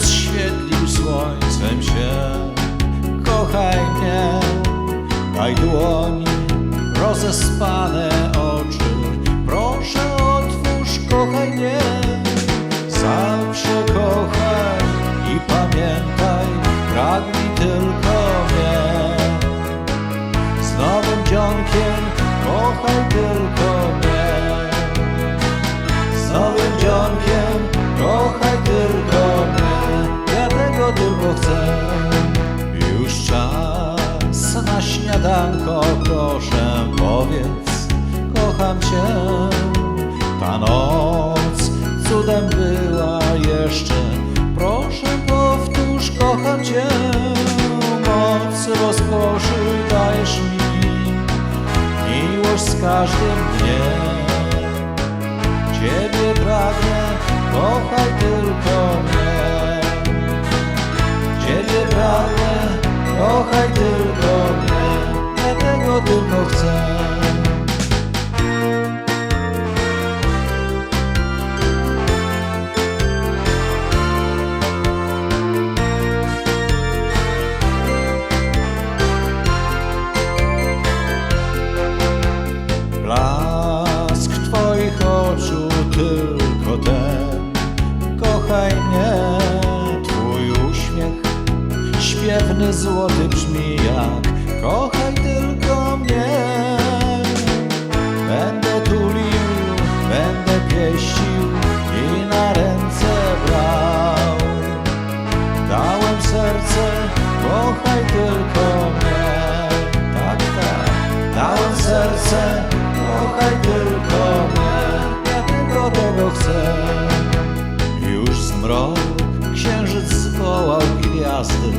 rozświetlił słońcem się. Kochaj mnie, daj dłoni, rozespane oczy. Proszę otwórz, kochaj mnie. Zawsze kochaj i pamiętaj, pragnij tylko mnie. Z nowym dzionkiem kochaj tylko śniadanko, proszę powiedz, kocham cię. Ta noc cudem była jeszcze, proszę powtórz, kocham cię. Moc rozkoszy dajesz mi, miłość z każdym dniem. Ciebie pragnę, kochaj tylko mnie. Ciebie pragnę, kochaj tylko tylko chcę. Blask Twoich oczu tylko ten Kochaj mnie, Twój uśmiech Śpiewny złoty brzmi jak Kochaj gwiazdy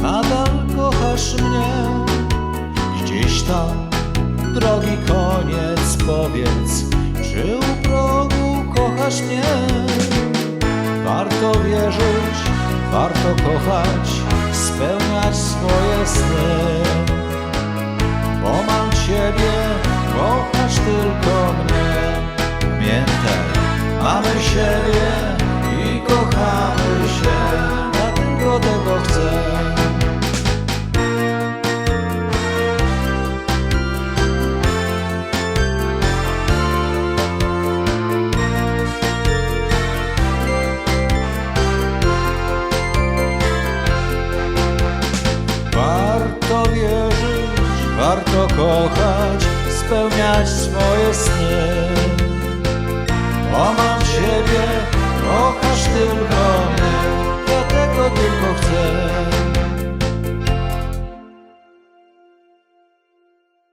Nadal kochasz mnie Gdzieś tam, drogi koniec, powiedz Czy u progu kochasz mnie? Warto wierzyć, warto kochać, spełniać swoje sny. Bo mam Ciebie, kochasz tylko mnie. Pamiętaj, mamy siebie warto kochać, spełniać swoje sny. Bo mam Ciebie, kochasz tylko